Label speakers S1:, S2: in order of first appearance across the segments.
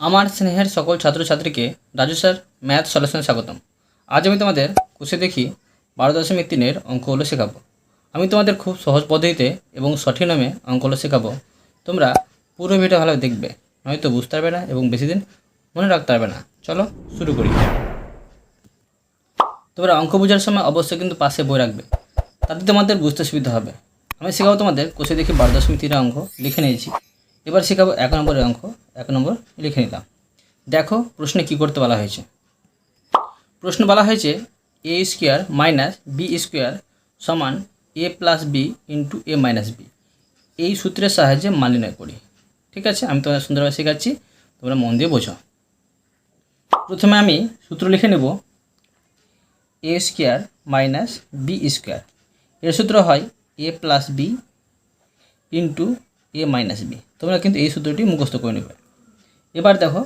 S1: আমার স্নেহের সকল ছাত্রছাত্রীকে রাজু স্যার, ম্যাথ সলিউশনে স্বাগতম। আজ আমি তোমাদের কুশে দেখি বারো দশমিক তিনের অঙ্কগুলো শেখাবো। আমি তোমাদের খুব সহজ পদ্ধতিতে এবং সঠিক নামে অঙ্কগুলো শেখাবো। তোমরা পুরো ভিডিও ভালো দেখবে, নয়তো বুঝতে পারবে না এবং বেশি দিন মনে রাখতে পারবে না। চলো শুরু করি। তোমরা অঙ্ক বোঝার সময় অবশ্যই কিন্তু পাশে বই রাখবে, তাতে তোমাদের বুঝতে সুবিধা হবে। আমি শেখাবো তোমাদের কোষে দেখি বারো দশমিক তিনের অঙ্ক, লিখে নিয়েছি। এবার শেখাবো এক নম্বরের অঙ্ক, এক নম্বর লিখে নিলাম। দেখো প্রশ্নে কি করতে বলা হয়েছে। প্রশ্ন বলা হয়েছে A square minus B square সমান A plus B into A minus B এই সূত্রের সাহায্যে মান নির্ণয় করি। ঠিক আছে? আমি তোমাদের সুন্দরভাবে শেখাচ্ছি। তোমরা মন দিয়ে বোঝো। প্রথমে আমি সূত্র লিখে নেব। A square minus B square এর সূত্র হয় A plus B into A minus B. তোমরা কিন্তু এই সূত্রটি মুখস্থ করে নেবে। এবার দেখো,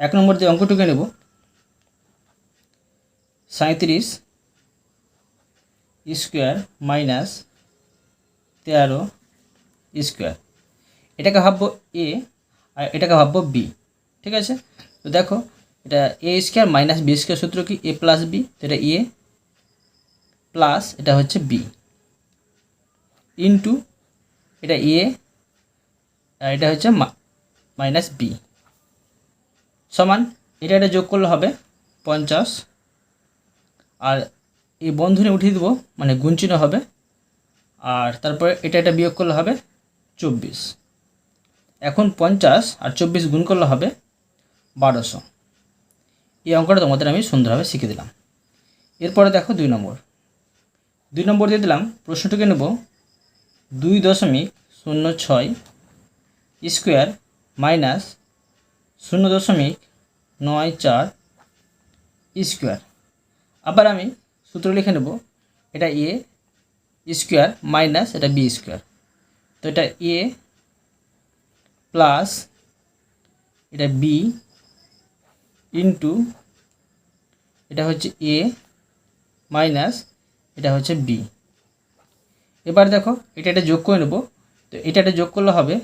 S1: এক নম্বর যে অঙ্কটুকু নেব সাঁত্রিশ স্কোয়ার মাইনাস তেরো স্কোয়ার। এটাকে ভাববো এ, আর এটাকে ভাববো বি, ঠিক আছে? তো দেখো, এটা A square minus B square সূত্র কি? এ প্লাস বি, তো এটা এ প্লাস এটা হচ্ছে বি। ইন্টু এটা এ এটা হচ্ছে মাইনাস বি সমান, এটা এটা যোগ করলে হবে পঞ্চাশ। আর এই বন্ধনে উঠিয়ে দেবো মানে গুঞ্চিন হবে। আর তারপরে এটা এটা বিয়োগ করলে হবে চব্বিশ। এখন পঞ্চাশ আর চব্বিশ গুণ করলে হবে বারোশো। এই অঙ্কটা তোমাদের আমি সুন্দরভাবে শিখে দিলাম। এরপরে দেখো দুই নম্বর। দুই নম্বর দিয়ে দিলাম, প্রশ্নটিকে নেব দুই দশমিক শূন্য ছয় স্কোয়ার মাইনাস শূন্য দশমিক নয় চার স্কোয়ার। আবার আমি সূত্র লিখে নেব, এটা এ স্কোয়ার মাইনাস এটা বি স্কোয়ার। তো এটা এ প্লাস এটা বি ইন্টু, এটা হচ্ছে এ মাইনাস এটা হচ্ছে বি। এবার দেখো, এটা এটা যোগ করে নেব, তো এটা এটা যোগ করলে হবে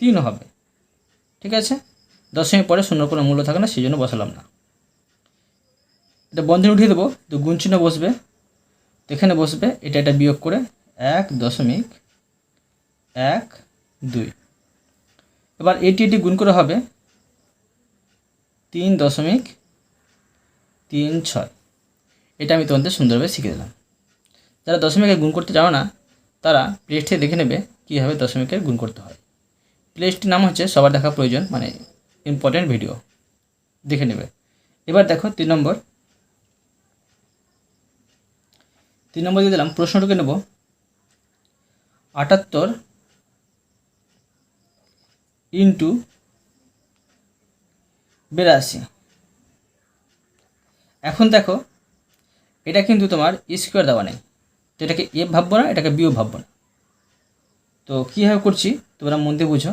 S1: তিন হবে। ঠিক আছে? দশমিক পরে শূন্য কোনো মূল্য থাকে না, সেই জন্য বসালাম না। এটা বন্ধনে উঠিয়ে দেবো, তো গুণ চিহ্ন বসবে। এখানে বসবে, এটা এটা বিয়োগ করে এক দশমিক এক দুই। এবার এটি এটি গুণ করে হবে তিন দশমিক তিন ছয়। এটা আমি তোমাদের সুন্দরভাবে শিখে দিলাম। যারা দশমিকের গুণ করতে চাও না, তারা প্লেসটি দেখে নেবে কীভাবে দশমিকের গুণ করতে হয়। প্লেসটির নাম হচ্ছে সবার দেখা প্রয়োজন মানে ইম্পর্টেন্ট ভিডিও দেখে নেবে। এবার দেখো তিন নম্বর। তিন নম্বর দিয়ে দিলাম, প্রশ্নটুকু নেব। আটাত্তর ইন্টু বিরাশি। এখন দেখো, এটা কিন্তু তোমার স্কোয়ার দেওয়া নেই। তো এটাকে এ ভাববো না, এটাকে বিও ভাববো না। তো কীভাবে করছি? তোমরা মন দিয়ে বুঝো।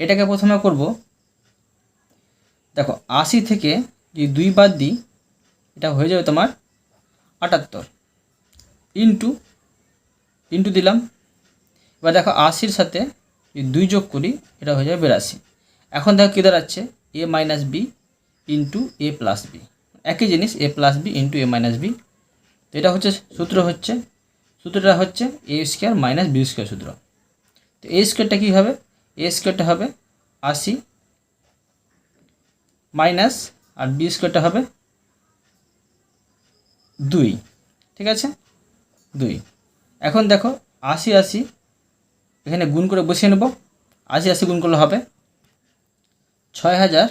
S1: এটাকে প্রথমে করব। দেখো, আশি থেকে যদি দুই বাদ দিই, এটা হয়ে যাবে তোমার আটাত্তর ইন্টু ইন্টু দিলাম। এবার দেখো, আশির সাথে যদি দুই যোগ করি, এটা হয়ে যাবে বিরাশি। এখন দেখো কী দাঁড়াচ্ছে? A minus B into A plus B. একই জিনিস, A plus B into A minus B. তো এটা হচ্ছে, সূত্র হচ্ছে সূত্রটা হচ্ছে A square minus B square সূত্র। তো এ স্কোয়ারটা কী হবে? এ স্কোয়ারটা হবে আশি মাইনাস আর বি স্কোয়ারটা হবে দুই। ঠিক আছে? দুই। এখন দেখো, আশি আশি, এখানে গুণ করে বসিয়ে নেব। আশি আশি গুণ করলে হবে ছয় হাজার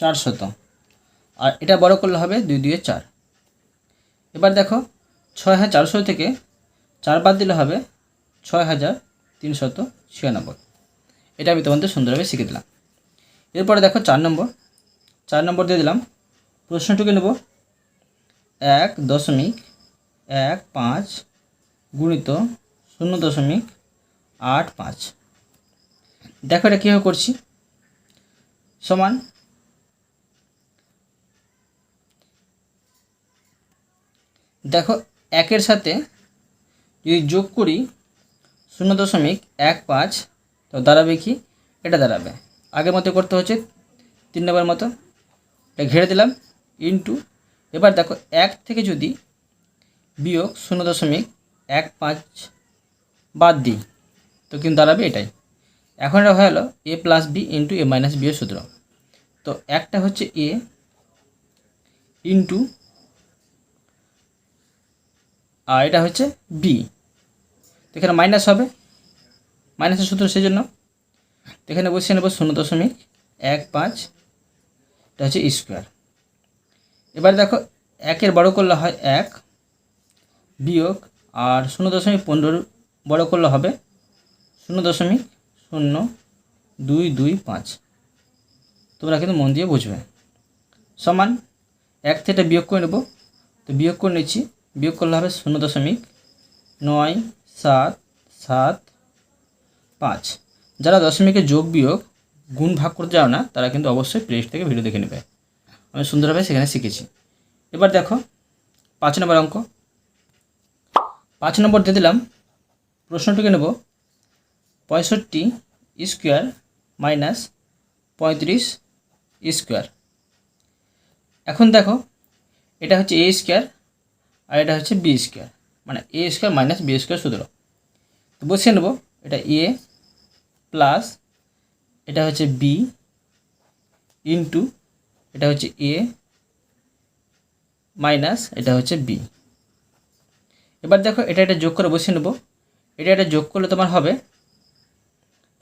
S1: চারশত। আর এটা বড় করলে হবে দুই দুয়ে চার। এবার দেখো ছয় হাজার চারশো থেকে চার বাদ দিলে হবে ছয় হাজার তিনশত ছিয়ানব্বই। এটা আমি তোমাদের সুন্দরভাবে শিখে দিলাম। এরপরে দেখো চার নম্বর। চার নম্বর দিয়ে দিলাম। প্রশ্নটুকু নেব। এক দশমিক এক পাঁচ গুণিত শূন্য দশমিক আট পাঁচ। দেখো এটা কীভাবে করছি। সমান দেখো একের সাথে যদি যোগ করি শূন্য দশমিক এক পাঁচ, তো দাঁড়াবে কি? এটা দাঁড়াবে। আগের মতো করতে হচ্ছে, তিন নম্বর মতো। এটা ঘেরে দিলাম ইন্টু এবার দেখো, এক থেকে যদি বিয়োগ শূন্য দশমিক এক পাঁচ বাদ দিই, তো কিন্তু দাঁড়াবে এটাই। এখন এটা হয়ে গেলো A plus B into A minus B এর সূত্র। তো একটা হচ্ছে এ ইন্টু আর এটা হচ্ছে বি এখানে মাইনাস হবে। মাইনাসের সূত্র সেই জন্য তো এখানে বসিয়ে নেব শূন্য দশমিক এক পাঁচ। এটা হচ্ছে স্কোয়ার এবার দেখো, একের বড় করলে হয় এক বিয়োগ, আর শূন্য দশমিক পনেরো বড় করলে হবে শূন্য দশমিক শূন্য দুই দুই পাঁচ। তোমরা কিন্তু মন দিয়ে বুঝবে। সমান এক থেকে বিয়োগ করে নেব। তো বিয়োগ করে নিচ্ছি বিয়োগ করলে হবে শূন্য দশমিক নয় সাত সাত পাঁচ। যারা দশমিকে যোগ বিয়োগ গুণ ভাগ করতে যাও না, তারা কিন্তু অবশ্যই প্লেস থেকে ভিডিও দেখে নেবে। আমি সুন্দরভাবে সেখানে শিখেছি। এবার দেখো পাঁচ নম্বর অঙ্ক। পাঁচ নম্বর দিয়ে দিলাম, প্রশ্নটিকে নেব, পঁয়ষট্টি স্কোয়ার মাইনাস পঁয়ত্রিশ স্কোয়ার। এখন দেখো, এটা হচ্ছে এ স্কোয়ার আর এটা হচ্ছে বি স্কোয়ার মানে A square minus B square সূত্র। তো বসিয়ে নেব, এটা এ প্লাস এটা হচ্ছে বি ইন্টু এটা হচ্ছে এ মাইনাস এটা হচ্ছে বি এবার দেখো, এটা এটা যোগ করে বসিয়ে নেব। এটা এটা যোগ করলে তোমার হবে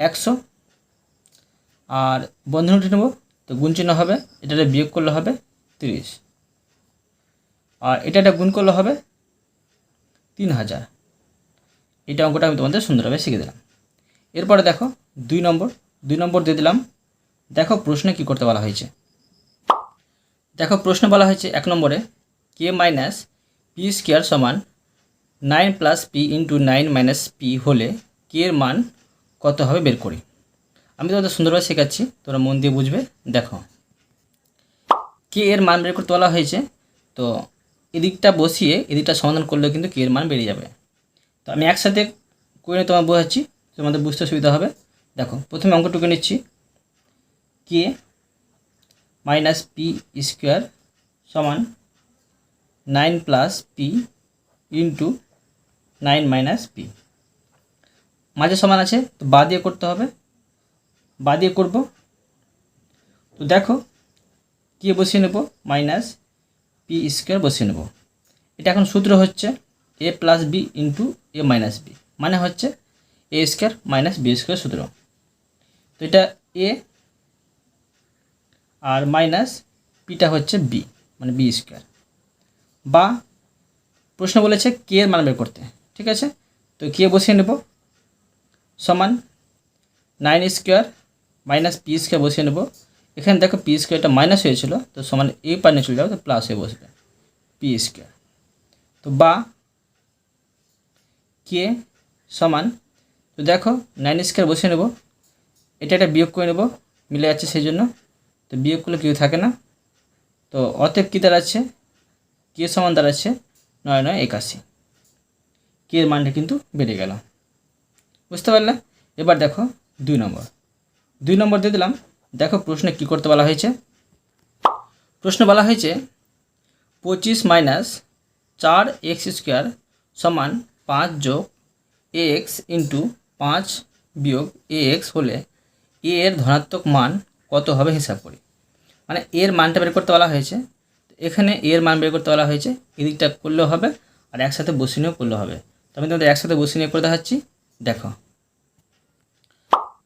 S1: একশো। আর বন্ধন উঠে নেব, তো গুণ হবে এটা বিয়োগ করলে হবে তিরিশ। আর এটা এটা গুণ করলে হবে তিন হাজার। এটা অঙ্কটা আমি তোমাদের সুন্দরভাবে শিখে দিলাম। এরপরে দেখো দুই নম্বর দুই নম্বর দিয়ে দিলাম। দেখো প্রশ্নে কি করতে বলা হয়েছে। দেখো প্রশ্ন বলা হয়েছে এক নম্বরে কে মাইনাস পি স্কোয়ার সমান nine plus P into nine minus P হলে কে এর মান কত হবে বের করি। আমি তোমাদের সুন্দরভাবে শেখাচ্ছি, তোমরা মন দিয়ে বুঝবে। দেখো কে এর মান বের করতে বলা হয়েছে, তো এদিকটা বসিয়ে এদিকটা সমাধান করলেও কিন্তু কে এর মান বেরিয়ে যাবে। তো আমি একসাথে করে নিয়ে তোমার বোঝাচ্ছি, তোমাদের বুঝতে সুবিধা হবে। দেখো, প্রথমে অঙ্কটুকু নিচ্ছি। কে মাইনাস পি স্কোয়ার সমান nine plus P into nine minus P মাঝে সমান আছে, তো বা দিয়ে করতে হবে। বা দিয়ে করব। তো দেখো কে বসিয়ে নেব মাইনাস পি স্কোয়ার বসিয়ে নেব। এটা এখন সূত্র হচ্ছে A plus B into A minus B মানে হচ্ছে A square minus B square সূত্র। তো এটা এ আর মাইনাস পিটা হচ্ছে বি মানে বি স্কোয়ার বা প্রশ্ন বলেছে কে এর মান বের করতে, ঠিক আছে? তো কে বসিয়ে নেব, সমান nine square minus P square বসিয়ে নেব এখানে দেখো পি স্কোয়ারটা মাইনাস হয়েছিল, তো সমান এ পার নিয়ে চলে যাবে, তো প্লাস হয়ে বসবে পি স্কোয়ার তো বা কে সমান, তো দেখো নাইন স্কোয়ার বসিয়ে নেব, এটা একটা বিয়োগ করে নেব, মিলে যাচ্ছে সেই জন্য, তো বিয়োগ করলে কেউ থাকে না, তো অতএব কী দাঁড়াচ্ছে? কে সমান দাঁড়াচ্ছে নয় নয় একাশি। কে এর মানটা কিন্তু বেড়ে গেল। বুঝতে পারলে? এবার দেখো দুই নম্বর। দুই নম্বর দিয়ে দিলাম দেখো প্রশ্নে কী করতে বলা হয়েছে? প্রশ্ন বলা হয়েছে, পঁচিশ মাইনাস চার এক্স স্কোয়ার সমান পাঁচ যোগ এক্স ইন্টু পাঁচ বিয়োগ এ এক্স হলে এ এর ধনাত্মক মান কত হবে হিসাব করি। মানে এর মানটা বের করতে বলা হয়েছে এখানে এর মান বের করতে বলা হয়েছে, এদিকটা করলেও হবে আর একসাথে বসে নিয়েও করলেও হবে। তো আমি তোমাদের একসাথে বসে নিয়ে করে দেখাচ্ছি, দেখো।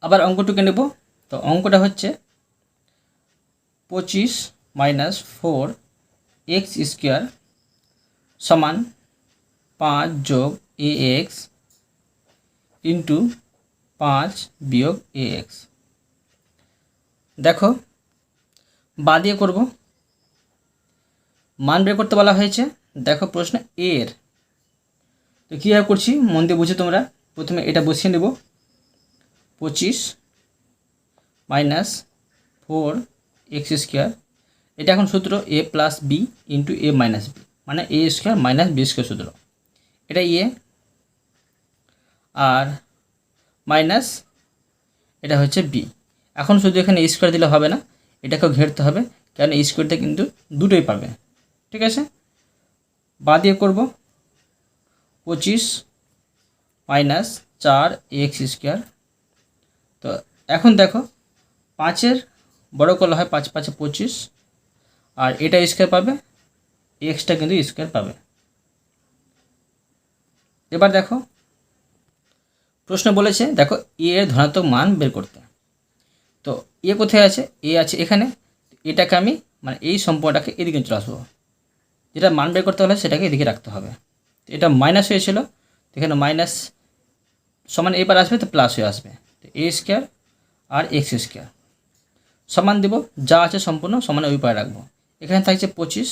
S1: আবার অঙ্কটুকে নেব। তো অঙ্কটা হচ্ছে পঁচিশ মাইনাস ফোর এক্স স্কোয়ার সমান পাঁচ যোগ এ এক্স ইন্টু পাঁচ বিয়োগ এ এক্স। দেখো, বা দিয়ে করব। মান বের করতে বলা হয়েছে। দেখো প্রশ্ন এর। তো কীভাবে করছি? মন দিয়ে বুঝে তোমরা। প্রথমে এটা বসিয়ে নেব। পঁচিশ মাইনাস ফোর এক্স স্কোয়ার। এটা এখন সূত্র A plus B into A minus B মানে A square minus B square সূত্র। এটা এ আর মাইনাস এটা হচ্ছে বি। এখন শুধু এখানে স্কোয়ার দিলে হবে না, এটাকেও ঘেরতে হবে, কেন স্কোয়ারটা কিন্তু দুটোই পাবে। ঠিক আছে? বা দিয়ে করব। পঁচিশ মাইনাস চার এক্স স্কোয়ার। তো এখন দেখো পাঁচের, বড় করলে হয় পাঁচ, পাঁচে পঁচিশ। আর এটা স্কোয়ার পাবে এক্সটা কিন্তু স্কোয়ার পাবে। এবার দেখো, প্রশ্ন বলেছে, দেখো এ এর ধনাত্মক মান বের করতে। তো এ কোথায় আছে? এ আছে এখানে। এটাকে আমি মানে এই সম্পর্কটাকে এদিকে চলে আসব। যেটা মান বের করতে হলে সেটাকে এদিকে রাখতে হবে। এটা মাইনাস হয়েছিল এখানে মাইনাস সমান এবার আসবে, তো প্লাস হয়ে আসবে। এ স্কোয়ার আর এক্স স্কোয়ার সমান দেব, যা আছে সম্পূর্ণ সমান ওই পারে রাখব। এখানে থাকছে পঁচিশ।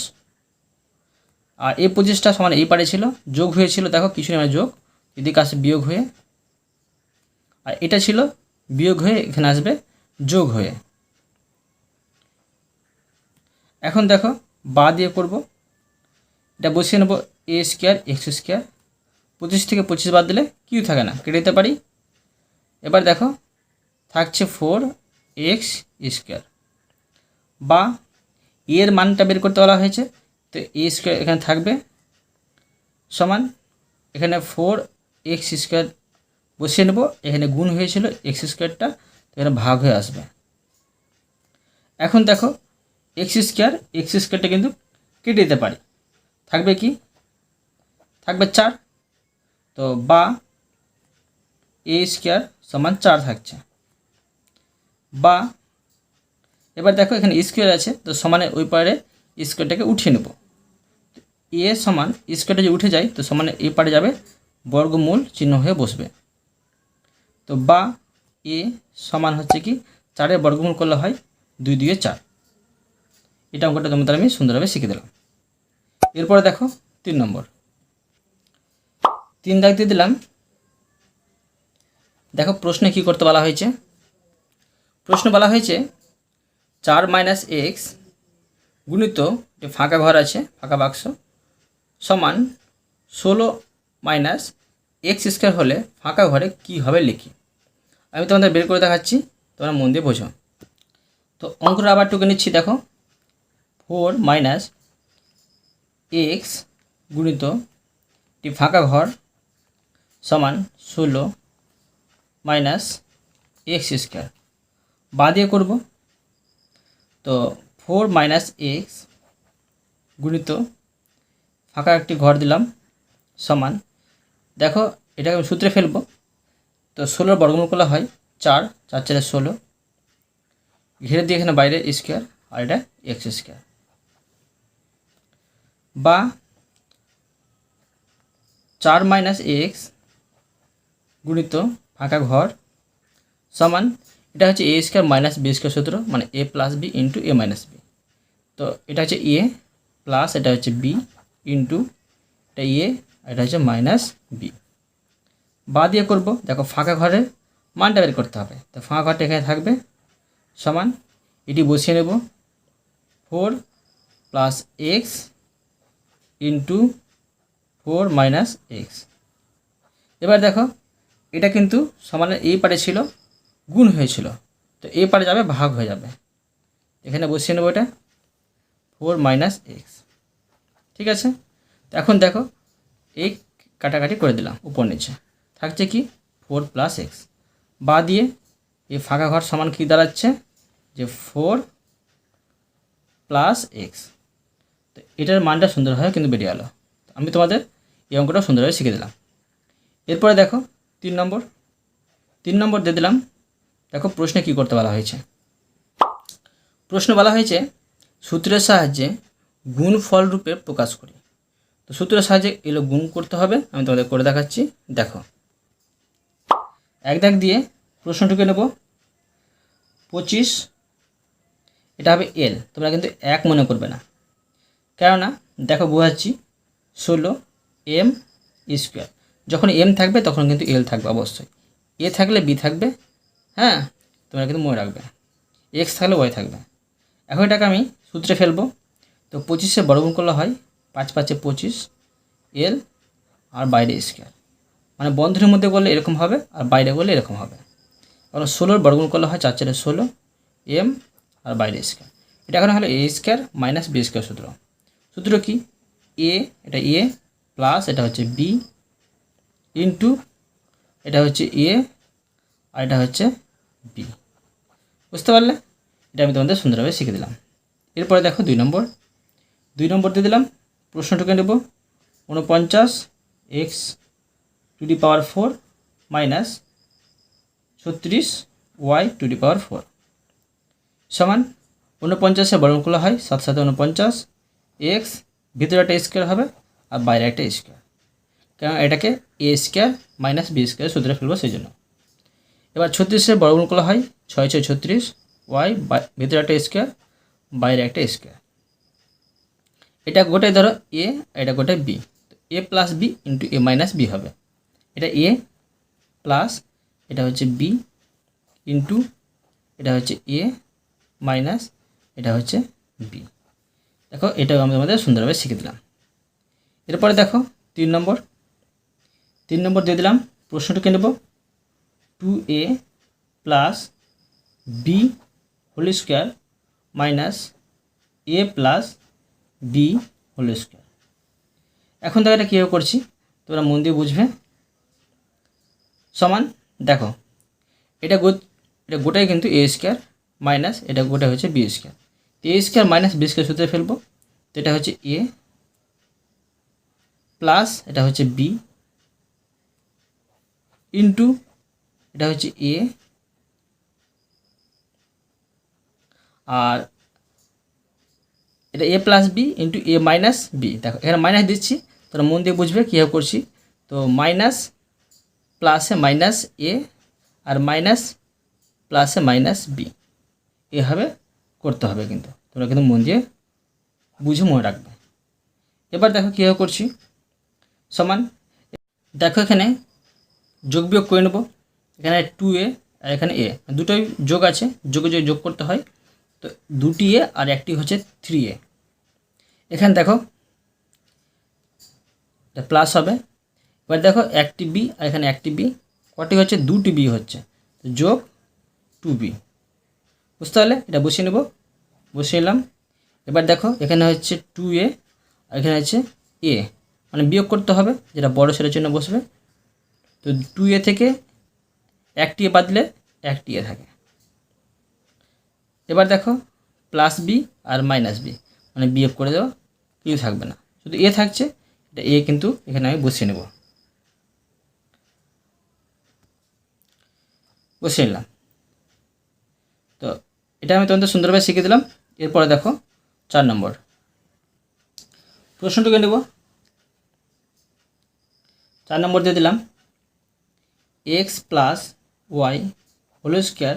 S1: আর এই পঁচিশটা সমান এই পারে ছিল, যোগ হয়েছিল দেখো কিছু নেই মানে যোগ। এদিকে আসবে বিয়োগ হয়ে, আর এটা ছিল বিয়োগ হয়ে, এখানে আসবে যোগ হয়ে। এখন দেখো, বা দিয়ে করব। এটা বসিয়ে নেব এ স্কোয়ার এক্স স্কোয়ার পঁচিশ থেকে পঁচিশ বাদ দিলে কিউ থাকে না, কেটে দিতে পারি। এবার দেখো, থাকছে ফোর এক্স স্কোয়ার। বা এর মানটা বের করতে বলা হয়েছে, তো এ স্কোয়ার এখানে থাকবে সমান এখানে ফোর এক্স স্কোয়ার বসিয়ে নেব, এখানে গুণ হয়েছিল এক্স স্কোয়ারটা এখানে ভাগ হয়ে আসবে। এখন দেখো এক্স স্কোয়ার এক্স স্কোয়ারটা কিন্তু কেটে দিতে পারি। থাকবে কি? থাকবে চার। তো বা এ স্কোয়ার সমান চার থাকছে। বা এবার দেখো এখানে স্কোয়ার আছে, তো সমানে ওই পারে স্কোয়ারটাকে উঠিয়ে নেব। এ সমান স্কোয়ারটা যদি উঠে যায়, তো সমানে এই পারে যাবে বর্গমূল চিহ্ন হয়ে বসবে। তো বা এ সমান হচ্ছে কি চারের বর্গমূল করলে হয় দুই দুইয়ে চার। এটা অঙ্কটা তোমাদের আমি সুন্দরভাবে শিখে দিলাম। এরপরে দেখো তিন নম্বর। তিন দাগ দিয়ে দিলাম। দেখো প্রশ্নে কি করতে বলা হয়েছে? প্রশ্ন বলা হয়েছে চার মাইনাস এক্স গুণিত যে ফাঁকা ঘর আছে, ফাঁকা বাক্স, সমান ষোলো মাইনাস এক্স স্কোয়ার হলে ফাঁকা ঘরে কী হবে লিখি। আমি তোমাদের বের করে দেখাচ্ছি, তোমরা মন দিয়ে বোঝো। তো অঙ্কটা আবার টুকে নিচ্ছি, দেখো। ফোর মাইনাস এক্স গুণিত একটি ফাঁকা ঘর সমান ষোলো মাইনাস এক্স স্কোয়ার বা দিয়ে করব। তো ফোর মাইনাস এক্স গুণিত ফাঁকা একটি ঘর দিলাম সমান। দেখো, এটাকে আমি সূত্রে ফেলব। তো ষোলোর বর্গমূল করলে হয় চার চার চারে ষোলো। ঘিরে দিয়ে এখানে বাইরে স্কোয়ার, আর এটা এক্স স্কোয়ার। বা চার মাইনাস এক্স গুণিত ফাঁকা ঘর সমান এটা হচ্ছে A square minus B square সূত্র মানে A plus B into A minus B তো এটা হচ্ছে এ প্লাস এটা হচ্ছে বি ইন্টু এটা এ এটা হচ্ছে মাইনাস বি বা দিয়ে করব, দেখো ফাঁকা ঘরের মানটা বের করতে হবে। তো ফাঁকা ঘরটা এখানে থাকবে, সমান এটি বসিয়ে নেব। Four plus X into four minus X এবার দেখো, এটা কিন্তু সমানের এই পারে ছিল গুণ হয়েছিল। তো এই পারে যাবে, ভাগ হয়ে যাবে। এখানে বসিয়ে নেব এটা। Four minus X. ঠিক আছে? তো এখন দেখো এই কাটাকাটি করে দিলাম উপর নিচে। থাকছে কি? Four plus X. বা দিয়ে এই ফাঁকা ঘর সমান কী দাঁড়াচ্ছে? যে ফোর প্লাস এক্স। তো এটার মানটা সুন্দরভাবে কিন্তু বেরিয়ে গেলো আমি তোমাদের এই অঙ্কটা সুন্দরভাবে শিখে দিলাম। এরপরে দেখো, তিন নম্বর। তিন নম্বর দিয়ে দিলাম দেখো প্রশ্নে কী করতে বলা হয়েছে? প্রশ্ন বলা হয়েছে, সূত্রের সাহায্যে গুণ ফল রূপে প্রকাশ করি। তো সূত্রের সাহায্যে এগুলো গুণ করতে হবে, আমি তোমাদের করে দেখাচ্ছি। দেখো, এক দাগ দিয়ে প্রশ্নটুকে নেব। পঁচিশ, এটা হবে এল তোমরা কিন্তু এক মনে করবে না। কেননা, দেখো বোঝাচ্ছি, ষোলো এম স্কোয়ার যখন এম থাকবে, তখন কিন্তু এল থাকবে অবশ্যই। এ থাকলে বি থাকবে হ্যাঁ তোমরা কিন্তু মনে রাখবে। এক্স থাকলে ওয়াই থাকবে। এখন এটাকে আমি সূত্রে ফেলব। তো পঁচিশে বর্গমূল করলে হয় পাঁচ পাঁচে পঁচিশ এল আর বাইরে স্কোয়ার মানে বন্ধনের মধ্যে করলে এরকম হবে আর বাইরে করলে এরকম হবে। কারণ ষোলোর বর্গমূল করলে হয় চার চারে ষোলো এম আর বাইরে স্কোয়ার এটা এখন হলো A square minus B square সূত্র। সূত্র কি? এ এটা এ প্লাস এটা হচ্ছে বি ইন্টু এটা হচ্ছে এ আর এটা হচ্ছে বি। বুঝতে পারলে? এটা আমি তোমাদের সুন্দরভাবে শিখে দিলাম। এরপরে দেখো দুই নম্বর। দুই নম্বর দিয়ে দিলাম, প্রশ্নটুকে নেব। উনপঞ্চাশ X to the power four minus ছত্রিশ Y to the power four. সমান উনপঞ্চাশে বর্গমূল হয় সাত সাথে উনপঞ্চাশ এক্স, ভিতরে একটা স্কোয়ার হবে আর বাইরে একটা স্কোয়ার। কারণ এটাকে A square minus B square সূত্রে ফেলব সেই জন্য। এবার ছত্রিশের বর্গমূল করা হয় ছয় ছয় ছত্রিশ, ওয়াই ভিতরে একটা স্কোয়ার বাইরে একটা স্কোয়ার এটা গোটাই ধরো এ এটা গোটাই B A plus B into A minus B হবে। এটা এ প্লাস এটা হচ্ছে বি ইন্টু এটা হচ্ছে এ মাইনাস এটা হচ্ছে বি দেখো এটাও আমি আমাদের সুন্দরভাবে শিখে দিলাম। এরপরে দেখো তিন নম্বর। তিন নম্বর দিয়ে দিলাম প্রশ্নটাকে নেব? Two A plus B whole square minus A plus B whole এখন দেখো এটা কীভাবে করছি, তোমরা মন দিয়ে বুঝবে। সমান, দেখো, এটা গো এটা গোটাই কিন্তু এ স্কোয়ার মাইনাস এটা গোটা হচ্ছে বি স্কোয়ার তো A square minus B square সূত্রে ফেলব, তো এটা হচ্ছে এ প্লাস এটা হচ্ছে বি ইন্টু এটা হচ্ছে এ আর এটা A plus B into A minus B দেখো, এখানে মাইনাস দিচ্ছি তোরা মন দিয়ে বুঝবে কীভাবে করছি। তো মাইনাস প্লাসে মাইনাস এ আর মাইনাস প্লাসে মাইনাস বি এভাবে করতে হবে কিন্তু, তোমরা কিন্তু মন দিয়ে বুঝে মনে রাখবে। এবার দেখো কীভাবে করছি। সমান, দেখো এখানে যোগ বিয়োগ করে নেব। এখানে টু এ আর এখানে এ দুটোই যোগ আছে, যোগে যোগ যোগ করতে হয়, তো দুটি এ আর একটি হচ্ছে থ্রি এ এখানে দেখো প্লাস হবে। এবার দেখো একটি বি আর এখানে একটি বি কটি হচ্ছে? দুটি বি হচ্ছে। যোগ টু বি বুঝতে পারলে? এটা বসিয়ে নেব। বসিয়ে নিলাম। এবার দেখো, এখানে হচ্ছে টু এ আর এখানে হচ্ছে এ মানে বিয়োগ করতে হবে, যেটা বড় সেটার জন্য বসবে। তো টু এ থেকে একটি এ বাদলে একটি এ থাকে। এবার দেখো প্লাস বি আর মাইনাস বি মানে বিয়োগ করে দেওয়া কিছু থাকবে না। শুধু এ থাকছে, এটা এ কিন্তু এখানে আমি বসিয়ে নেব। বসিয়ে নিলাম। তো এটা আমি তোমাদের সুন্দরভাবে শিখে দিলাম। এরপরে দেখো, চার নম্বর। প্রশ্নটুকু নেব। চার নম্বর দিয়ে দিলাম X plus Y whole square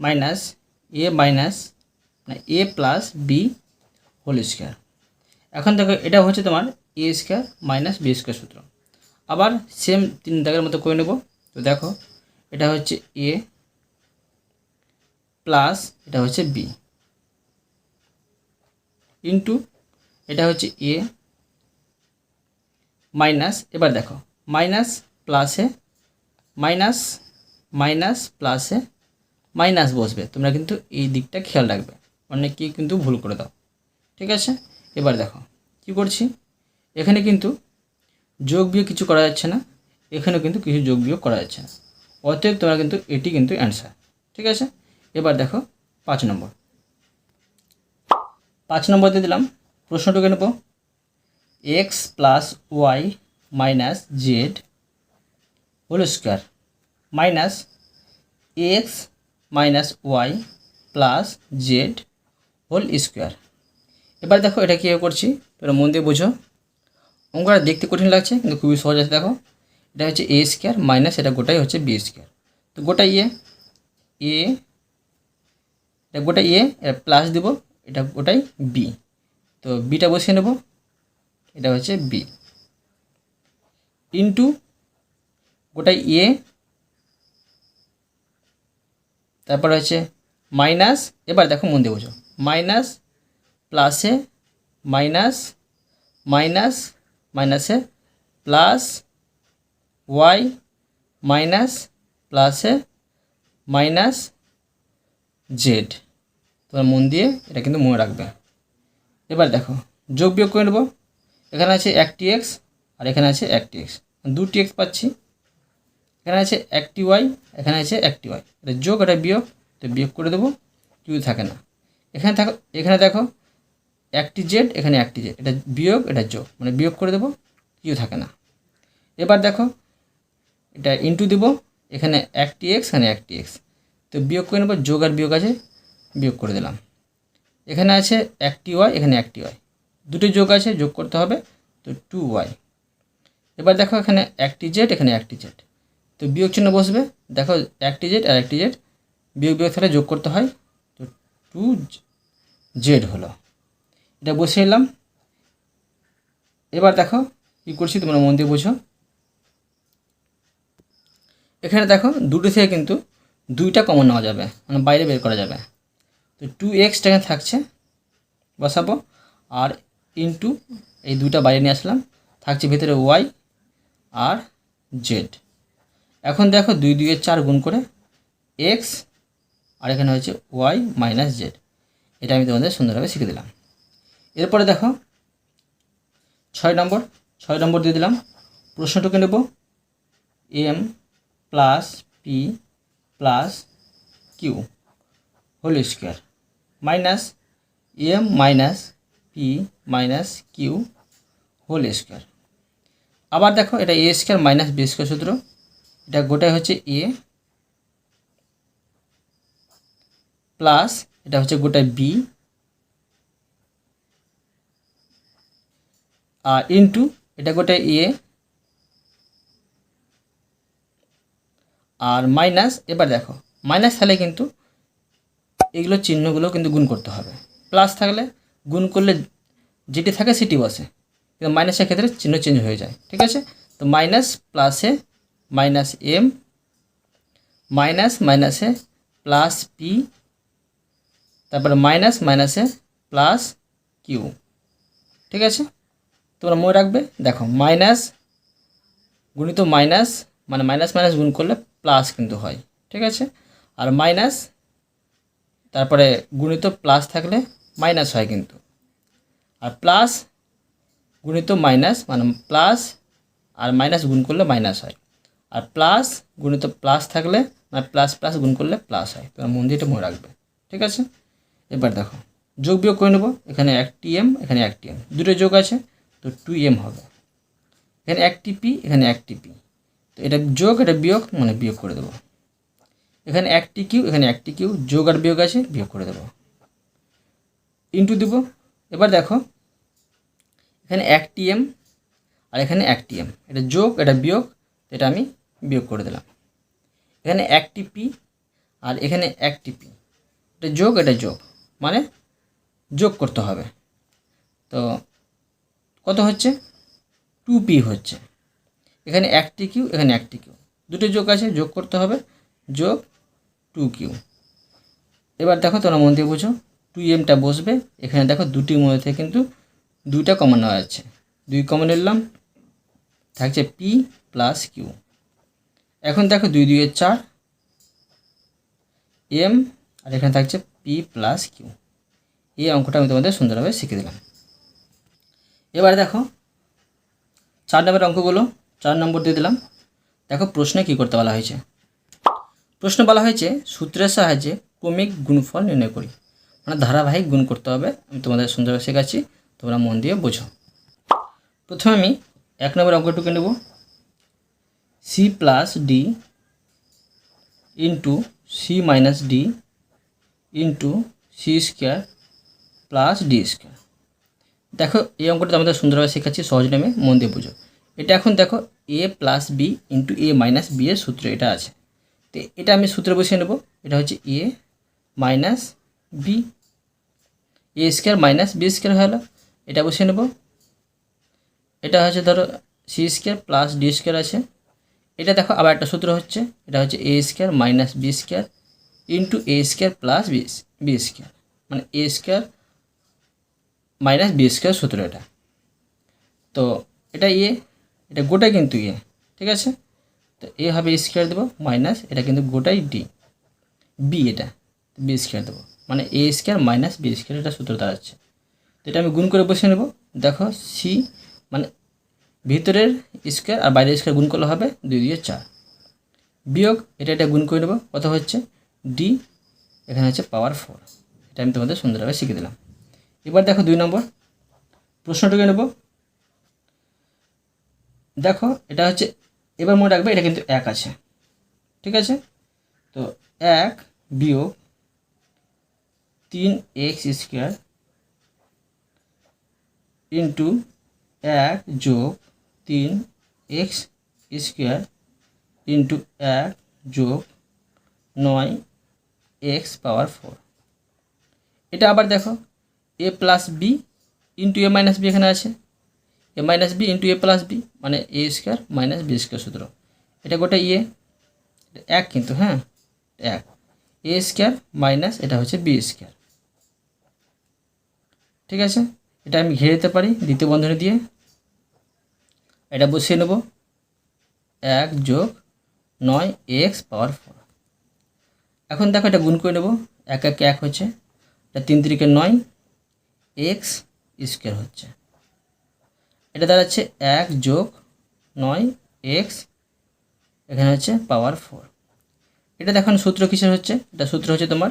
S1: minus A minus A plus B whole square এখন দেখো, এটা হচ্ছে তোমার A square minus B square সূত্র। আবার সেম তিন দাগের মতো করে নেব। তো দেখো, এটা হচ্ছে এ প্লাস এটা হচ্ছে বি ইন্টু এটা হচ্ছে এ মাইনাস এবার দেখো মাইনাস প্লাসে মাইনাস মাইনাস প্লাসে মাইনাস বসবে। তোমরা কিন্তু এই দিকটা খেয়াল রাখবে। অনেকে কিন্তু ভুল করে দাও। ঠিক আছে? এবার দেখো, কি করছি? এখানে কিন্তু যোগ বিয়োগ কিছু করা যাচ্ছে না। এখানেও কিন্তু কিছু যোগ বিয়োগ করা যাচ্ছে না। অতএব তোমরা কিন্তু এটি কিন্তু অ্যান্সার ঠিক আছে? এবার দেখো, পাঁচ নম্বর। পাঁচ নম্বর দিয়ে দিলাম। প্রশ্নটুকু নেব। X plus Y minus Z whole square minus X minus Y plus Z whole square এবার দেখো এটা কীভাবে করছি? তোমরা মন দিয়ে বোঝো। অঙ্কটা দেখতে কঠিন লাগছে, কিন্তু খুবই সহজ আছে, দেখো। এটা হচ্ছে এ স্কোয়ার মাইনাস এটা গোটাই হচ্ছে বি স্কোয়ার তো গোটাই এ এ এটা গোটাই এ এটা প্লাস দেব, এটা গোটাই বি তো বিটা বসিয়ে নেব, এটা হচ্ছে বি ইন্টু গোটাই এ তারপর হচ্ছে মাইনাস এবার দেখো মন দিয়ে বোঝো। মাইনাস প্লাসে মাইনাস মাইনাস মাইনাসে প্লাস ওয়াই মাইনাস প্লাসে মাইনাস জেড তোমার মন দিয়ে এটা কিন্তু মনে রাখবে। এবার দেখো, যোগ বিয়োগ করে নেব। এখানে আছে একটি এক্স আর এখানে আছে একটি এক্স দুটি এক্স পাচ্ছি। এখানে আছে একটি ওয়াই, এখানে আছে একটি ওয়াই। এটা যোগ এটা বিয়োগ, তো বিয়োগ করে দেবো কিছু থাকে না। এখানে থাকো, এখানে দেখো, একটি জেড, এখানে একটি জেড। এটা বিয়োগ, এটা যোগ। মানে বিয়োগ করে দেবো কিছু থাকে না। এবার দেখো, এটা ইন্টু দিব, এখানে একটি এক্স এখানে একটি এক্স তো বিয়োগ করে নেব, যোগ আর বিয়োগ আছে, বিয়োগ করে দিলাম। এখানে আছে একটি ওয়াই এখানে একটি ওয়াই দুটো যোগ আছে, যোগ করতে হবে, তো টু ওয়াই এবার দেখো, এখানে একটি জেড এখানে একটি জেড তো বিয়োগ চিহ্ন বসবে। দেখো একটি জেড আর একটি জেড। বিয়োগ বিয়োগ তাহলে যোগ করতে হয়। তো টু জেড হলো। এটা বসিয়ে এলাম। এবার দেখো কী করছি, তোমরা মন দিয়ে বোঝো। এখানে দেখো, দুটো থেকে কিন্তু দুইটা কমন নেওয়া যাবে। মানে বাইরে বের করা যাবে। তো টু এক্সটা এখানে থাকছে। বসাবো। আর ইনটু এই দুইটা বাইরে নিয়ে আসলাম। থাকছে ভেতরে ওয়াই আর জেড। এখন দেখো দুই দুইয়ের চার গুণ করে এক্স আর এখানে হচ্ছে ওয়াই মাইনাস জেড এটা আমি তোমাদের সুন্দরভাবে শিখে দিলাম। এরপরে দেখো, ছয় নম্বর ছয় নম্বর দিয়ে দিলাম। প্রশ্নটুকু নেব। M plus P plus Q whole square minus M minus P minus Q whole square আবার দেখো, এটা A square minus B square সূত্র। এটা গোটাই হচ্ছে এ প্লাস এটা হচ্ছে গোটায় বি আর ইন্টু এটা গোটায় এ আর মাইনাস এবার দেখো মাইনাস থাকলে কিন্তু এগুলো চিহ্নগুলো কিন্তু গুণ করতে হবে। প্লাস থাকলে গুণ করলে যেটি থাকে সেটি বসে। কিন্তু মাইনাসের ক্ষেত্রে চিহ্ন চেঞ্জ হয়ে যায়, ঠিক আছে? তো মাইনাস প্লাসে মাইনাস এম মাইনাস মাইনাসে প্লাস পি তারপরে মাইনাস মাইনাসে প্লাস কিউ ঠিক আছে? তোমরা মনে রাখবে, দেখো মাইনাস গুণিত মাইনাস মানে মাইনাস মাইনাস গুণ করলে প্লাস কিন্তু হয়। ঠিক আছে? আর মাইনাস তারপরে গুণিত প্লাস থাকলে মাইনাস হয় কিন্তু। আর প্লাস গুণিত মাইনাস মানে প্লাস আর মাইনাস গুণ করলে মাইনাস হয়। আর প্লাস গুণিত প্লাস থাকলে মানে প্লাস প্লাস গুণ করলে প্লাস হয়। তোমরা মন দিয়ে মনে রাখবে। ঠিক আছে? এবার দেখো, যোগ বিয়োগ করে নেব। এখানে একটি এম এখানে একটি এম দুটো যোগ আছে, তো টু এম হবে। এখানে একটি পি এখানে একটি পি তো এটা যোগ, এটা বিয়োগ মানে বিয়োগ করে দেবো। এখানে একটি কিউ এখানে একটি কিউ যোগ আর বিয়োগ আছে, বিয়োগ করে দেবো। ইন্টু দিব। এবার দেখো, এখানে একটি এম আর এখানে একটি এম এটা যোগ, এটা বিয়োগ, এটা আমি বিয়োগ করে দিলাম। এখানে একটি পি আর এখানে একটি পি এটা যোগ এটা যোগ। মানে যোগ করতে হবে। তো কত হচ্ছে? টু পি হচ্ছে। এখানে একটি কিউ এখানে একটি কিউ দুটো যোগ আছে, যোগ করতে হবে। যোগ টু কিউ এবার দেখো তোমরা মন দিয়ে বুঝো টু এমটা বসবে। এখানে দেখো দুটির মধ্যে কিন্তু দুইটা কমন যাচ্ছে। দুই কমন নিলাম থাকছে পি প্লাস কিউ এখন দেখো দুই দুইয়ের চার। এম আর এখানে থাকছে পি প্লাস কিউ এই অঙ্কটা আমি তোমাদের সুন্দরভাবে শিখে দিলাম। এবার দেখো, চার নম্বরের অঙ্কগুলো, চার নম্বর দিয়ে দিলাম। দেখো প্রশ্নে কী করতে বলা হয়েছে? প্রশ্ন বলা হয়েছে, সূত্রের সাহায্যে ক্রমিক গুণফল নির্ণয় করি। মানে ধারাবাহিক গুণ করতে হবে, আমি তোমাদের সুন্দরভাবে শেখাচ্ছি, তোমরা মন দিয়ে বোঝো। প্রথমে আমি এক নম্বর অঙ্কটুকু নেব। C plus D into C minus D into C square plus D square দেখো, এই অঙ্কটা আমাদের সুন্দরভাবে শেখাচ্ছি, সহজ নামে মন দিয়ে বুঝো। এটা এখন দেখো A plus B into A minus B এর সূত্র এটা আছে। তো এটা আমি সূত্রে বসিয়ে নেব। এটা হচ্ছে A minus B A square minus B square হলো এটা বসিয়ে নেব। এটা হচ্ছে ধরো C square plus D square আছে। এটা দেখো, আবার একটা সূত্র হচ্ছে, এটা হচ্ছে A square minus B square into A square plus B B square মানে A square minus B square সূত্র এটা। তো এটা ইয়ে এটা গোটাই কিন্তু ইয়ে ঠিক আছে? তো এ হবে স্কোয়ার দেবো মাইনাস এটা কিন্তু গোটাই ডি বি এটা বি স্কোয়ার দেবো। মানে A square minus B square এটা সূত্র দাঁড়াচ্ছে। তো এটা আমি গুণ করে বসে নেব। দেখো সি ভিতরের স্কোয়ার আর বাইরের স্কোয়ার গুণ করলে হবে দুই দিয়ে চার। বিয়োগ, এটা এটা গুণ করে নেব, কত হচ্ছে? ডি এখানে হচ্ছে পাওয়ার ফোর এটা আমি তোমাদের সুন্দরভাবে শিখে দিলাম। এবার দেখো দুই নম্বর। প্রশ্নটুকু নেব। দেখো, এটা হচ্ছে, এবার মনে রাখবে, এটা কিন্তু এক আছে। ঠিক আছে? তো এক বিয়োগ তিন এক্স স্কোয়ার ইন্টু এক যোগ তিন এক্স স্কোয়ার ইন্টু এক যোগ নয় এক্স পাওয়ার ফোর। এটা আবার দেখো, A plus B into A minus B এখানে আছে। A minus B into A plus B মানে A square minus B square সূত্র। এটা গোটা ইয়ে এক কিন্তু হ্যাঁ? এক। এ স্কোয়ার মাইনাস এটা হচ্ছে বি স্কোয়ার। ঠিক আছে? এটা আমি ঘিরে দিতে পারি দ্বিতীয় বন্ধনী দিয়ে। এটা বসিয়ে নেব। এক যোগ নয় এক্স পাওয়ার ফোর। এখন দেখো এটা গুণ করে নেব। এক এক এক হচ্ছে। এটা তিন তিরিকে নয় এক্স স্কোয়ার হচ্ছে। এটা দাঁড়াচ্ছে এক যোগ নয় এক্স, এখানে হচ্ছে পাওয়ার ফোর। এটা দেখুন সূত্র কিসের হচ্ছে? এটা সূত্র হচ্ছে তোমার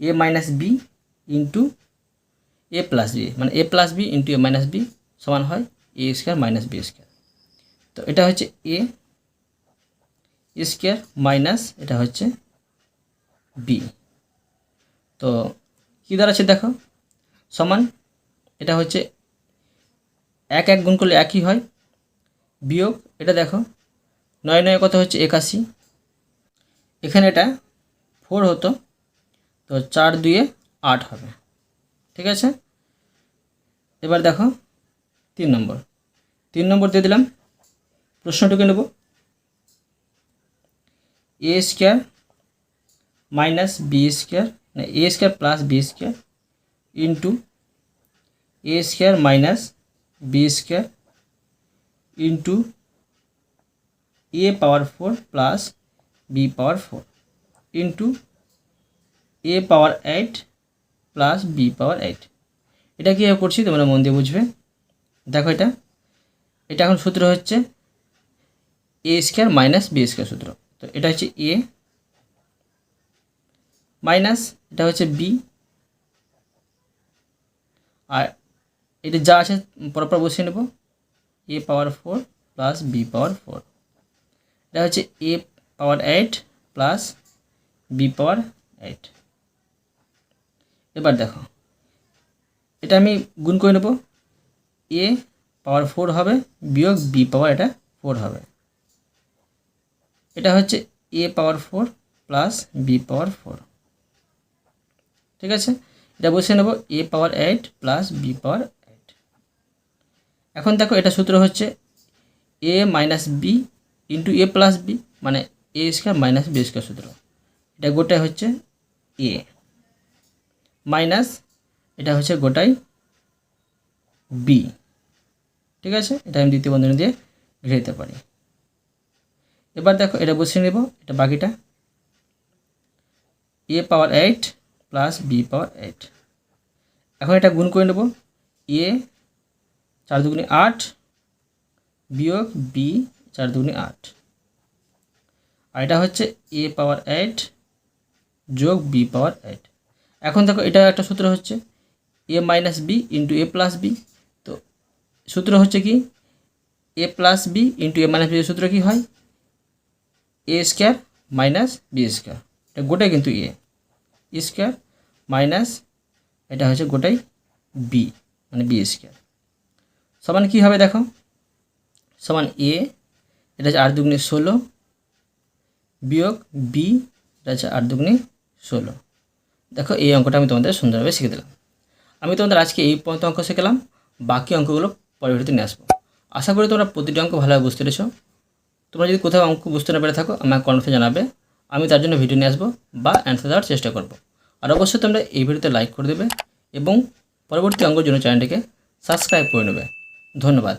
S1: A minus B into A plus B. মানে A plus B into A minus B সমান হয় A square minus B square. তো এটা হচ্ছে এ স্কোয়ার মাইনাস, এটা হচ্ছে বি। তো কী দাঁড়াচ্ছে দেখো, সমান, এটা হচ্ছে এক এক গুণ করলে একই হয়, বিয়োগ, এটা দেখো, নয় নয় কত হচ্ছে একাশি। এখানে এটা ফোর হতো, তো চার দুয়ে আট হবে, ঠিক আছে? এবার দেখো, তিন নম্বর। তিন নম্বর দিয়ে দিলাম প্রশ্নটুকু নেব। A square minus B square না A square plus B square into A square minus B square into A power four plus B power four into A power eight plus B power eight এটা কীভাবে করছি তোমরা মন দিয়ে বুঝবে? দেখো এটা। এটা এখন সূত্র হচ্ছে A square minus B square সূত্র। তো এটা হচ্ছে এ মাইনাস এটা হচ্ছে বি আর এটা যা আছে পরপর বসিয়ে নেব। A power four plus B power four এটা হচ্ছে A power eight plus B power eight এবার দেখো, এটা আমি গুণ করে নেব। এ পাওয়ার ফোর হবে, বিয়োগ বি পাওয়ার এটা ফোর হবে। এটা হচ্ছে A power four plus B power four ঠিক আছে? এটা বসে নেব A power eight plus B power eight এখন দেখো এটা সূত্র হচ্ছে A minus B into A plus B মানে A square minus B square সূত্র। এটা গোটাই হচ্ছে এ মাইনাস এটা হচ্ছে গোটাই বি ঠিক আছে? এটা আমি দ্বিতীয় বন্ধনী দিয়ে ঘিরে দিতে পারি। এবার দেখো, এটা বসিয়ে নেব, এটা বাকিটা। A power eight plus B power eight এখন এটা গুণ করে নেব, এ চার দুগুণে আট বিয়োগ বি চার দুগুণে আট। আর এটা হচ্ছে এ পাওয়ার এইট যোগ বি পাওয়ার এইট এখন দেখো, এটা একটা সূত্র হচ্ছে A minus B into A plus B তো সূত্র হচ্ছে কি A plus B into A minus B সূত্র কি হয়? A square minus B square এটা গোটাই কিন্তু এ স্কোয়ার মাইনাস এটা হচ্ছে গোটাই বি মানে বি স্কোয়ার সমান কী হবে দেখো? সমান এ এটা হচ্ছে আট দুগুণে ষোলো। বিয়োগ বি এটা হচ্ছে আট দুগুণে ষোলো। দেখো এই অঙ্কটা আমি তোমাদের সুন্দরভাবে শিখে দিলাম। আমি তোমাদের আজকে এই পর্যন্ত অঙ্ক শিখলাম। বাকি অঙ্কগুলো পরবর্তীতে নিয়ে আসব। আশা করি তোমরা প্রতিটি অঙ্ক ভালোভাবে বুঝতে পেরেছ। তোমরা যদি কোথাও অঙ্ক বুঝতে না পেরে থাকো, আমাকে কমেন্টে জানাবে। আমি তার জন্য ভিডিও নিয়ে আসব বা অ্যান্সার দেওয়ার চেষ্টা করব। আর অবশ্যই তোমরা এই ভিডিওতে লাইক করে দেবে এবং পরবর্তী অঙ্কের জন্য চ্যানেলটিকে সাবস্ক্রাইব করে নেবে। ধন্যবাদ।